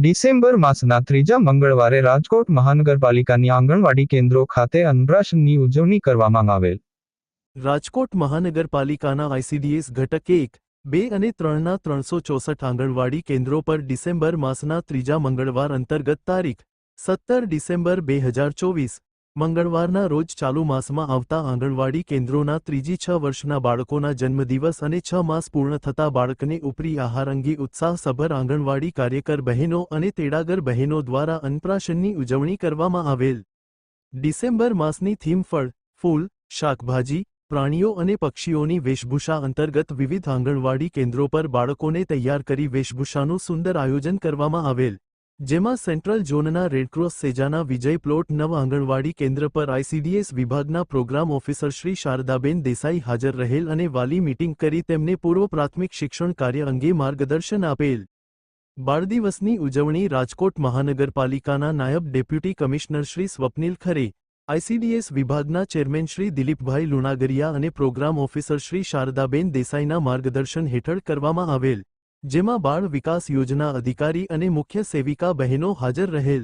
December માસના ત્રીજા મંગળવારે રાજકોટ મહાનગરપાલિકાની આંગણવાડી કેન્દ્રો ખાતે અન્નપ્રાશનની ઉજવણી કરવામાં આવેલ. રાજકોટ મહાનગરપાલિકાના આઈસીડીએસ ઘટક એક, બે અને ત્રણના ત્રણસો ચોસઠ આંગણવાડી કેન્દ્રો પર ડિસેમ્બર માસના ત્રીજા મંગળવાર અંતર્ગત તારીખ, સત્તર ડિસેમ્બર બે હજાર ચોવીસ મંગળવારના રોજ ચાલુ માસમાં આવતા આંગણવાડી કેન્દ્રોના ત્રીજી છ વર્ષના બાળકોના જન્મદિવસ અને છ માસ પૂર્ણ થતા બાળકને ઉપરી આહાર અંગે ઉત્સાહસભર આંગણવાડી કાર્યકર બહેનો અને તેડાગર બહેનો દ્વારા અન્નપ્રાશનની ઉજવણી કરવામાં આવેલ. ડિસેમ્બર માસની થીમ ફળ, ફૂલ, શાકભાજી, પ્રાણીઓ અને પક્ષીઓની વેશભૂષા અંતર્ગત વિવિધ આંગણવાડી કેન્દ્રો પર બાળકોને તૈયાર કરી વેશભૂષાનું સુંદર આયોજન કરવામાં આવેલ. જેમાં સેન્ટ્રલ ઝોનના રેડક્રોસ સેજાના વિજય પ્લોટ, નવ આંગણવાડી કેન્દ્ર પર આઈસીડીએસ વિભાગના પ્રોગ્રામ ઓફિસર શ્રી શારદાબેન દેસાઈ હાજર રહેલ અને વાલી મીટિંગ કરી તેમને પૂર્વ પ્રાથમિક શિક્ષણ કાર્ય અંગે માર્ગદર્શન આપેલ. બાળદિવસની ઉજવણી રાજકોટ મહાનગરપાલિકાના નાયબ ડેપ્યુટી કમિશનર શ્રી સ્વપ્નિલ ખરે આઈસીડીએસ વિભાગના ચેરમેન શ્રી દિલીપભાઈ લુણાગરિયા અને પ્રોગ્રામ ઓફિસર શ્રી શારદાબેન દેસાઈના માર્ગદર્શન હેઠળ કરવામાં આવેલ. જેમાં બાળ વિકાસ યોજના અધિકારી અને મુખ્ય સેવિકા બહેનો હાજર રહેલ.